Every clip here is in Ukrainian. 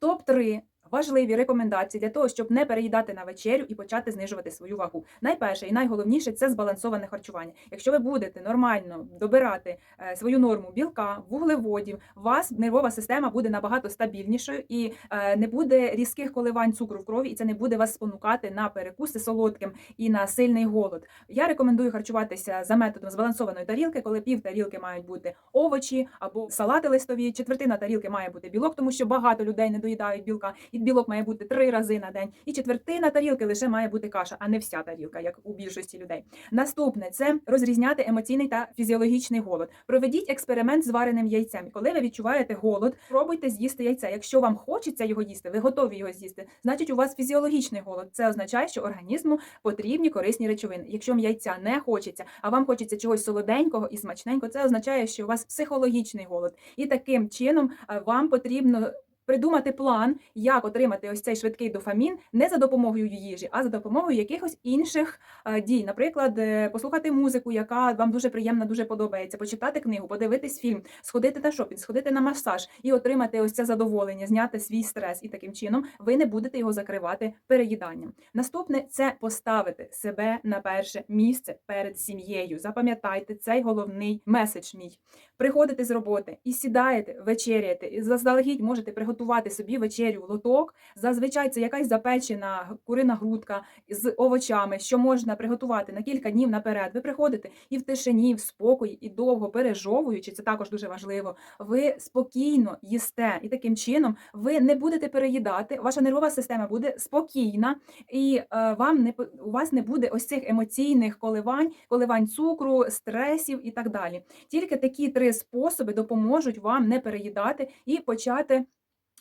Топ 3 важливі рекомендації для того, щоб не переїдати на вечерю і почати знижувати свою вагу. Найперше і найголовніше це збалансоване харчування. Якщо ви будете нормально добирати е, свою норму білка, вуглеводів, вас нервова система буде набагато стабільнішою і е, не буде різких коливань цукру в крові, і це не буде вас спонукати на перекуси солодким і на сильний голод. Я рекомендую харчуватися за методом збалансованої тарілки, коли пів тарілки мають бути овочі або салати листові, четвертина тарілки має бути білок, тому що багато людей не доїдають білка, і білок має бути три рази на день. І четвертина тарілки лише має бути каша, а не вся тарілка, як у більшості людей. Наступне це розрізняти емоційний та фізіологічний голод. Проведіть експеримент з вареним яйцем. Коли ви відчуваєте голод, пробуйте з'їсти яйце. Якщо вам хочеться його їсти, ви готові його з'їсти. Значить, у вас фізіологічний голод. Це означає, що організму потрібні корисні речовини. Якщо яйця не хочеться, а вам хочеться чогось солоденького і смачненького, це означає, що у вас психологічний голод. І таким чином е, вам потрібно. Придумати план, як отримати ось цей швидкий дофамін не за допомогою їжі, а за допомогою якихось інших е, дій. Наприклад, е, послухати музику, яка вам дуже приємна, дуже подобається, почитати книгу, подивитись фільм, сходити на шопінг, сходити на масаж і отримати ось це задоволення, зняти свій стрес. І таким чином ви не будете його закривати переїданням. Наступне це поставити себе на перше місце перед сім'єю. Запам'ятайте цей головний меседж мій. Приходите з роботи і сідаєте, вечеряєте, і заздалегідь можете приготувати собі вечерю лоток. Зазвичай це якась запечена курина грудка з овочами, що можна приготувати на кілька днів наперед. Ви приходите і в тишині, в спокої, і довго пережовуючи, це також дуже важливо. Ви спокійно їсте, і таким чином ви не будете переїдати. Ваша нервова система буде спокійна, і е, вам не у вас не буде ось цих емоційних коливань, коливань цукру, стресів і так далі. Тільки такі три способи допоможуть вам не переїдати і почати.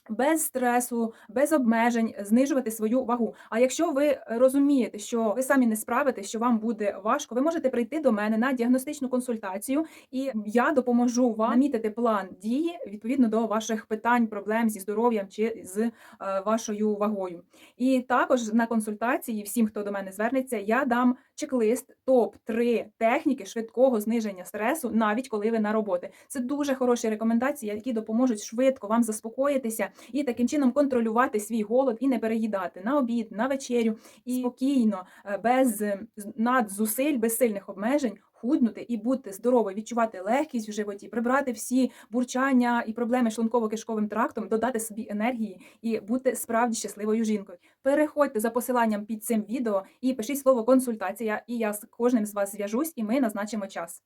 Без стресу, без обмежень знижувати свою вагу. А якщо ви розумієте, що ви самі не справитесь, що вам буде важко, ви можете прийти до мене на діагностичну консультацію, і я допоможу вам намітити план дії відповідно до ваших питань, проблем зі здоров'ям чи з е, вашою вагою. І також на консультації всім, хто до мене звернеться, я дам чек-лист топ 3 техніки швидкого зниження стресу, навіть коли ви на роботі. Це дуже хороші рекомендації, які допоможуть швидко вам заспокоїтися і таким чином контролювати свій голод і не переїдати на обід, на вечерю і спокійно, е, без надзусиль, без сильних обмежень. Худнути і бути здоровою, відчувати легкість в животі, прибрати всі бурчання і проблеми шлунково-кишковим трактом, додати собі енергії і бути справді щасливою жінкою. Переходьте за посиланням під цим відео і пишіть слово консультація, і я з кожним з вас зв'яжусь, і ми назначимо час.